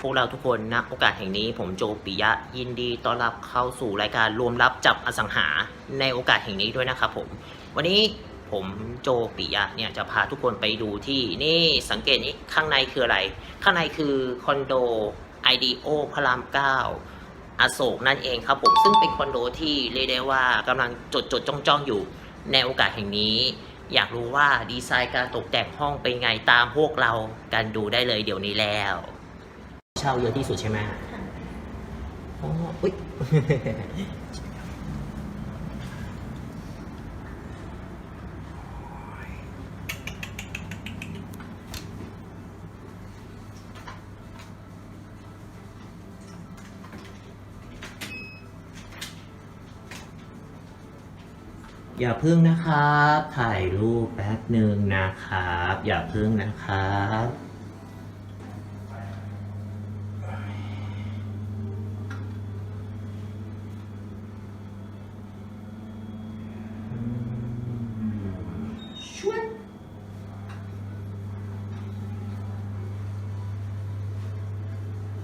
พวกเราทุกคนณโอกาสแห่งนี้ผมโจปิยะยินดีต้อนรับเข้าสู่รายการรวมรับจับอสังหาในโอกาสแห่งนี้ด้วยนะครับผมวันนี้ผมโจปิยะเนี่ยจะพาทุกคนไปดูที่นี่สังเกตนี้ข้างในคืออะไร ข้างในคือคอนโดไอเดโอพระรามเก้าอโศกนั่นเองครับผมซึ่งเป็นคอนโดที่เรียกได้ว่ากำลังจดจดจ้องจ้องอยู่ในโอกาสแห่งนี้ อยากรู้ว่าดีไซน์การตกแต่งห้องเป็นไงตามพวกเรากันดูได้เลยเดี๋ยวนี้แล้ว เช่าเยอะที่สุดใช่ไหมอ๋ออุ๊ยอย่าพึ่งนะครับ ถ่ายรูปแป๊บหนึ่งนะครับ อย่าพึ่งนะครับ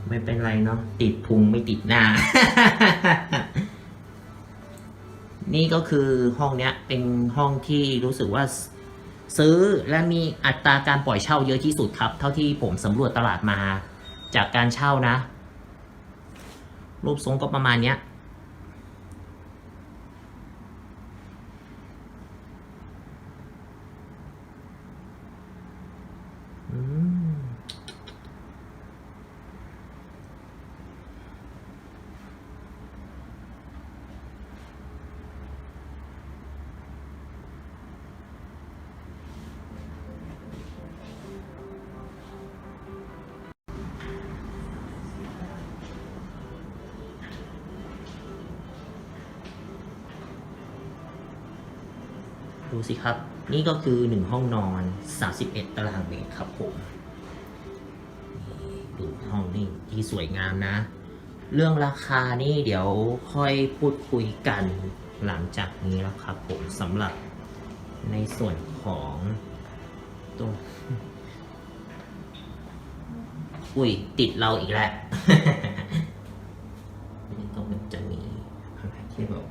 ไม่เป็นไรเนาะติดพุงไม่ติดหน้า นี่ก็คือห้องเนี้ย เป็นห้องที่รู้สึกว่าซซื้อและมีอัตราการปล่อยเช่าเยอะที่สุดครับ เท่าที่ผมสำรวจตลาดมา จากการเช่านะ รูปทรงก็ประมาณเนี้ย ดูสิครับ นี่ก็คือหนึ่งห้องนอน 31 ตารางเมตรครับผมดูห้องนี่ที่สวยงามนะ เรื่องราคานี่เดี๋ยวค่อยพูดคุยกันหลังจากนี้แล้วครับผมสำหรับในส่วนของตัวอุ้ย ติดเราอีกแล้ว นี่ก็มันจะมีอะไรที่แบบ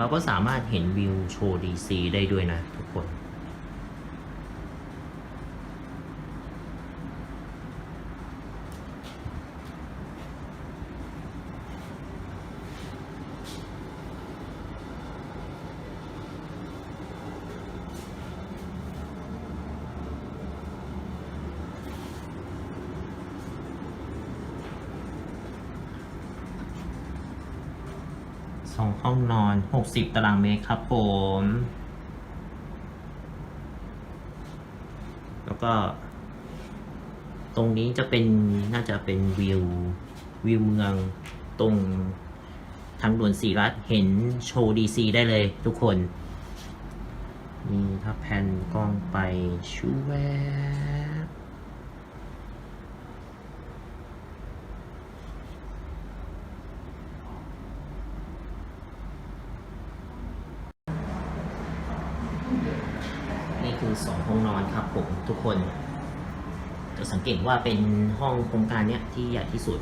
เราก็สามารถเห็นวิวโชว์ดีซีได้ด้วยนะทุกคน ห้องนอน 60 ตารางเมตรครับผม แล้วก็ ตรงนี้จะเป็นน่าจะเป็นวิววิวเมืองตรงทางด่วนสีรัฐเห็นโชว์ดีซีได้เลยทุกคนมีถ้าแผ่นกล้องไปชูแวบ นี่คือ สองห้องนอนครับผมทุกคน จะสังเกตว่าเป็นห้องโครงการเนี้ยที่ใหญ่ที่สุด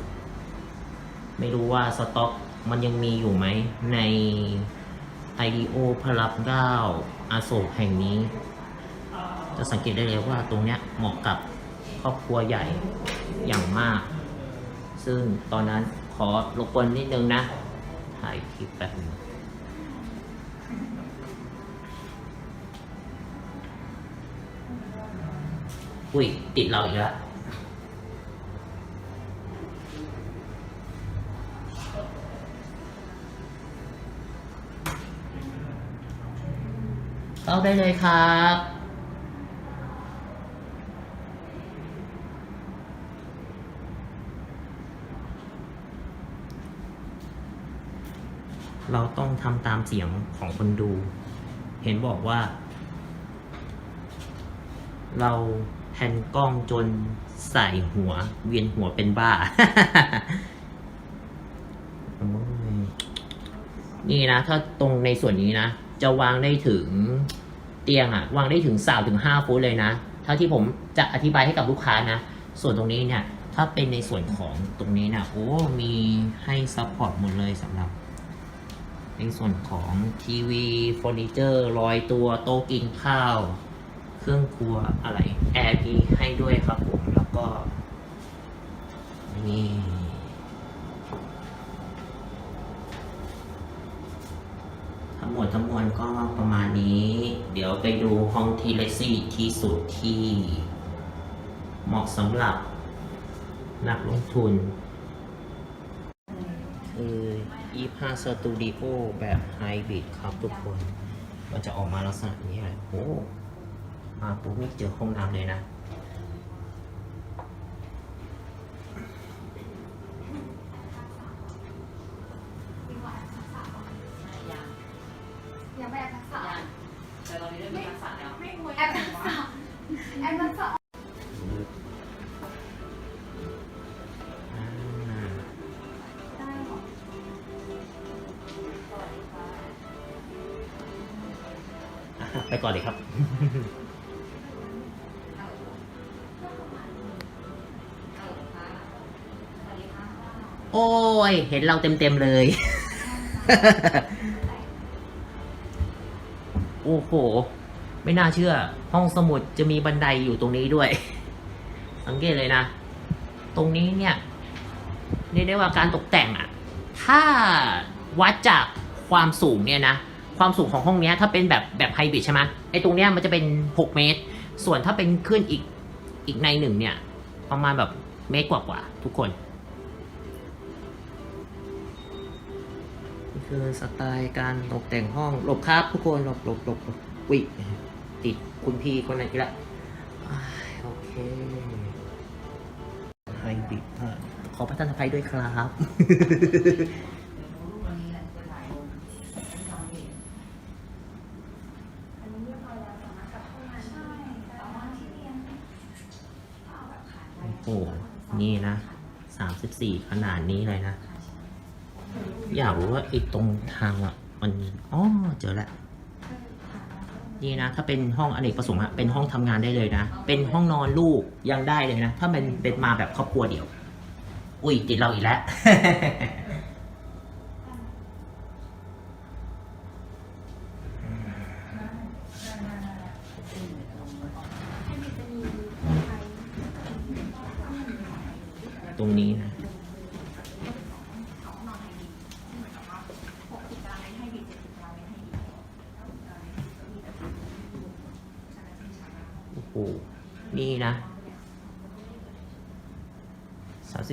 ไม่รู้ว่าสต็อกมันยังมีอยู่ไหมใน IDO พระรับเก้าอาโศกแห่งนี้ จะสังเกตได้เลยว่าตรงเนี้ยเหมาะกับครอบครัวใหญ่อย่างมาก ซึ่งตอนนั้นขอรบกวนนิดนึงนะ ถ่ายคลิปแบบนึง อุ้ย ติดเราอีกแล้วเข้าได้เลยครับเราต้องทำตามเสียงของคนดู เห็นบอกว่า เรา พนกล้องจนใส่หัว เวียนหัวเป็นบ้า นี่นะ ถ้าตรงในส่วนนี้นะ จะวางได้ถึงเตียงอะวางได้ถึงสามถึงห้าฟุตเลยนะเท่าที่ผมจะอธิบายให้กับลูกค้านะ ส่วนตรงนี้เนี่ย ถ้าเป็นในส่วนของตรงนี้นะโอ้มีให้ซัพพอร์ตหมดเลยสำหรับในส่วนของทีวีเฟอร์นิเจอร์ลอยตัวโต๊ะกินข้าว รื่องครัวอะไรแอร์มีให้ด้วยครับผม แล้วก็นี่ทั้งหมดทั้งมวลก็ประมาณนี้ เดี๋ยวไปดูห้องที่เลซี่ที่สุดที่เหมาะสำหรับนักลงทุน คือ25 Studio แบบไฮบริดครับทุกคน มันจะออกมาลักษณะนี้เลยโอ้ มาปุ๊บนี่เจอห้องน้ำเลยนะยังไม่แอปทักษะยังแต่ตอนนี้เริ่มมีทักษะแล้วไม่ควรแอปทักษะแอปทักษะอ่าได้หรออะไปก่อนเลยครับ อ้ย เห็นเราเต็มๆเลย โอ้โห ไม่น่าเชื่อ ห้องสมุดจะมีบันไดอยู่ตรงนี้ด้วย สังเกตเลยนะ ตรงนี้เนี่ยเรียกได้ว่าการตกแต่งอะถ้าวัดจากความสูงเนี่ยนะ ความสูงของห้องเนี้ยถ้าเป็นแบบแบบไฮบริดใช่ไหมไอ้ตรงเนี้ยมันจะเป็น 6 เมตร ส่วนถ้าเป็นขึ้นอีกอีกในหนึ่งเนี่ย ประมาณแบบเมตรกว่าๆทุกคน คือสไตล์การตกแต่งห้องหลบครับทุกคนหลบหลบหลบวิติดคุณพี่คนไหนกินละโอเคไฮบิดขอพระท่านอภัยด้วยครับโอ้โหนี่นะสามสิบสี่ขนาดนี้เลยนะ อยากรู้ว่าไอ้ตรงทางอะ มันอ๋อเจอแล้วนี่นะ ถ้าเป็นห้องอเนกประสงค์อะเป็นห้องทำงานได้เลยนะ เป็นห้องนอนลูกยังได้เลยนะ ถ้าเป็นเป็นมาแบบครอบครัวเดี่ยว อุ้ยติดเราอีกแล้วตรงนี้นะ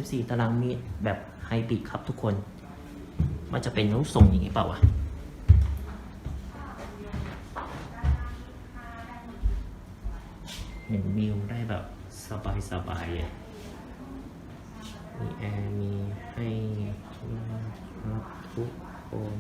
14 ตารางเมตรแบบไฮบริดครับทุกคน มันจะเป็นรูปทรงอย่างนี้เปล่าวะเห็นวิวได้แบบสบายสบายเลย มีแอร์มีให้รับทุกคน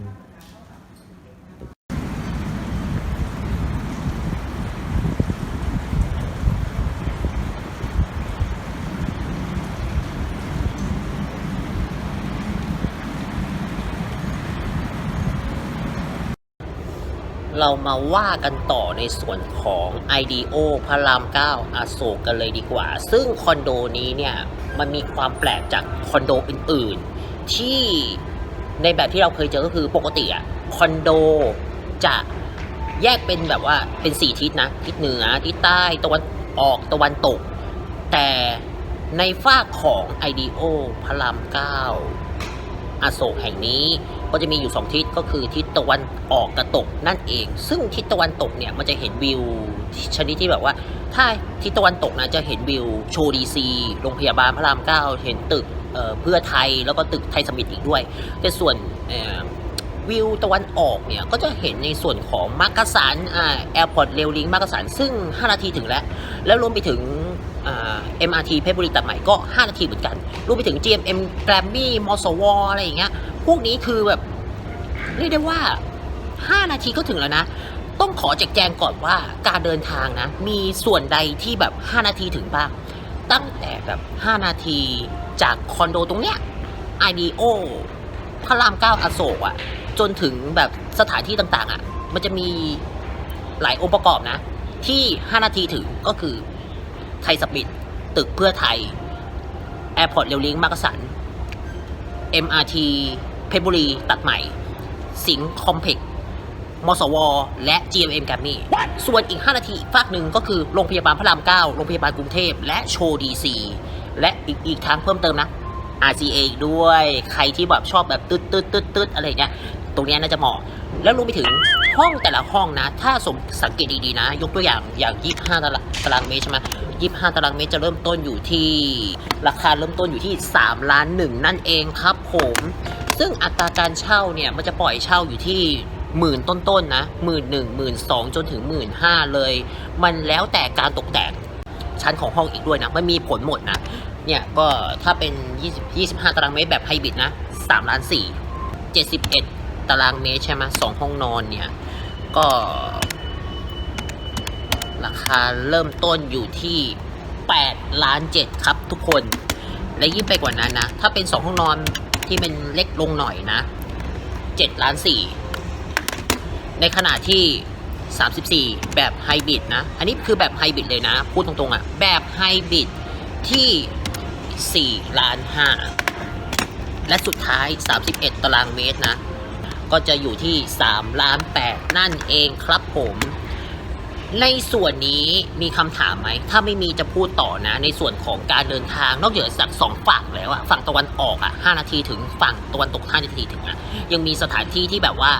เรามาว่ากันต่อในส่วนของ IDO พระราม 9 อโศกกันเลยดีกว่า ซึ่งคอนโดนี้เนี่ย มันมีความแปลกจากคอนโดอื่น ๆ ที่ในแบบที่เราเคยเจอก็คือปกติอะคอนโดจะแยกเป็นแบบว่าเป็นสี่ทิศนะ ทิศเหนือ ทิศใต้ตะวันออกตะวันตก แต่ในฝากของไอเดโอพระรามเก้าอโศกแห่งนี้ ก็จะมีอยู่สองทิศก็คือทิศตะวันออกกับตกนั่นเอง ซึ่งทิศตะวันตกเนี่ยมันจะเห็นวิวชนิดที่แบบว่า ถ้าทิศตะวันตกนะจะเห็นวิวโชดีซีโรงพยาบาลพระรามเก้าเห็นตึกเอ่อเพื่อไทยแล้วก็ตึกไทยสมิตอีกด้วย แต่ส่วนวิวตะวันออกเนี่ยก็จะเห็นในส่วนของมักกะสันอ่าแอร์พอร์ตเรลลิงมักกะสันซึ่ง 5 นาทีถึงแล้ว แล้วรวมไปถึงเอ่า MRT เพชรบุรีตัดใหม่ก็ 5 นาทีเหมือนกัน รวมไปถึง GMM แกรมมี่มอสวอะไรอย่างเงี้ย พวกนี้คือแบบเรียกได้ว่า 5 นาทีก็ถึงแล้วนะ ต้องขอแจกแจงก่อนว่าการเดินทางนะ มีส่วนใดที่แบบ 5 นาทีถึงบ้าง ตั้งแต่แบบ 5 นาทีจากคอนโดตรงเนี้ย IDO พระรามเก้าอโศกอะจนถึงแบบสถานที่ต่างๆอะมันจะมีหลายองค์ประกอบนะ ที่ 5 นาทีถึงก็คือไทยสปิดตึกเพื่อไทยแอร์พอร์ตเรลลิงมักกะสัน MRT ชรบุรี ตัดใหม่ สิงห์คอมเพล็กซ์มสว และ GMM แกรมมี่ ส่วนอีก 5 นาทีอีกฝากหนึ่งก็คือโรงพยาบาลพระราม 9 โรงพยาบาลกรุงเทพ และโชว์ดีซีและอีกอีกทางเพิ่มเติมนะ RCA อีกด้วย ใครที่แบบชอบแบบตึ๊ดตึ๊ดตึ๊ดตึ๊ดอะไรเงี้ย ตรงเนี้ยน่าจะเหมาะ แล้วรวมไปถึงห้องแต่ละห้องนะ ถ้าสมสังเกตดีๆนะ ยกตัวอย่างอย่าง 25 ตารางตารางเมตรใช่ไหม25 ตารางเมตรจะเริ่มต้นอยู่ที่ ราคาเริ่มต้นอยู่ที่ 3 ล้านหนึ่งนั่นเองครับผม ซึ่งอัตราการเช่าเนี่ยมันจะปล่อยเช่าอยู่ที่หมื่นต้นๆนะหมื่นหนึ่งหมื่นสองจนถึงหมื่นห้าเลย มันแล้วแต่การตกแต่งชั้นของห้องอีกด้วยนะ มันมีผลหมดนะ เนี่ยก็ถ้าเป็น 20 25 ตารางเมตรแบบไฮบริดนะ3ล้าน4 71 ตารางเมตรใช่ไหมสองห้องนอนเนี่ย ก็ ราคาเริ่มต้นอยู่ที่8ล้าน7ครับทุกคน และยิ่งไปกว่านั้นนะ ถ้าเป็น 2 ห้องนอน ที่เป็นเล็กลงหน่อยนะ7ล้าน4ในขณะที่ 34 แบบไฮบริดนะ อันนี้คือแบบไฮบริดเลยนะ พูดตรงๆอะ่ะ แบบไฮบริดที่4ล้าน5และสุดท้าย 31 ตารางเมตรนะ ก็จะอยู่ที่3ล้าน8นั่นเองครับผม ในส่วนนี้มีคำถามไหม ถ้าไม่มีจะพูดต่อนะ ในส่วนของการเดินทางนอกจากจากสองฝั่งแล้วอะฝั่งตะวันออกอะ5นาทีถึงฝั่งตะวันตก5นาทีถึงอะยังมีสถานที่ที่แบบว่า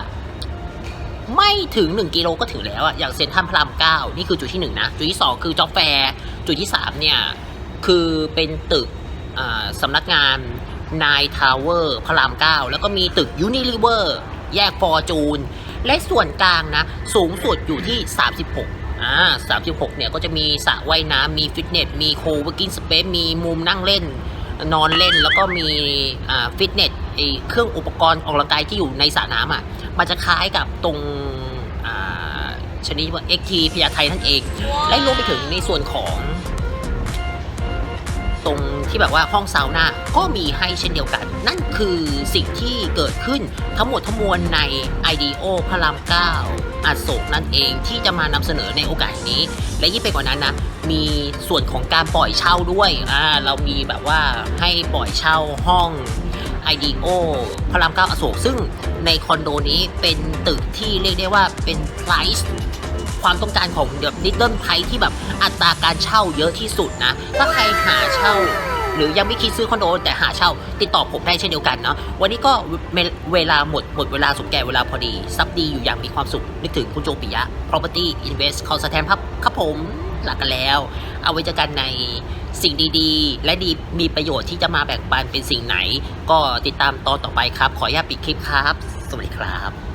ไม่ถึง 1 กิโลก็ถึงแล้วอะอย่างเซ็นทรัลพระราม9นี่คือจุดที่ 1 นะ จุดที่ 2 คือจอบแฟร์จุดที่ 3 เนี่ย คือเป็นตึกอ่าสำนักงานนายทาวเวอร์พระราม9แล้วก็มีตึกยูนิลิเวอร์แยกฟอร์จูนและส่วนกลางนะ สูงสุดอยู่ที่ 36 อ่า36เนี่ยก็จะมีสระว่ายน้ำมีฟิตเนส มีโคเวกิ้งสเปซมีมุมนั่งเล่น นอนเล่นแล้วก็มีอ่าฟิตเนสไอเครื่องอุปกรณ์ออกกำลังกายที่อยู่ในสระน้ำอะมันจะคล้ายกับตรงอ่าชนิดว่า XT พญาไทนั่นเอง และรวมไปถึงในส่วนของ ตรงที่แบบว่าห้องซาวน่าก็มีให้เช่นเดียวกัน นั่นคือสิ่งที่เกิดขึ้นทั้งหมดทั้งมวลใน IDO พระราม9อโศกนั่นเองที่จะมานำเสนอในโอกาสนี้ และยิ่งไปกว่านั้นนะ มีส่วนของการปล่อยเช่าด้วยอ่าเรามีแบบว่าให้ปล่อยเช่าห้อง IDO พระราม9อโศกซึ่งในคอนโดนี้เป็นตึกที่เรียกได้ว่าเป็น price ความต้องการของแบบนิดเดิลไพที่แบบอัตราการเช่าเยอะที่สุดนะ ถ้าใครหาเช่า หรือยังไม่คิดซื้อคอนโดแต่หาเช่า ติดต่อผมได้เช่นเดียวกันเนาะวันนี้ก็เวลาหมดหมดเวลาสมแก่เวลาพอดีซับดีอยู่อย่างมีความสุข นึกถึงคุณโจปิยะ property invest คอสแตนครับครับผมหลักกันแล้ว เอาไว้เจอกันในสิ่งดีๆ และดีมีประโยชน์ที่จะมาแบ่งปันเป็นสิ่งไหน ก็ติดตามตอนต่อไปครับ ขออนุญาตปิดคลิปครับ สวัสดีครับ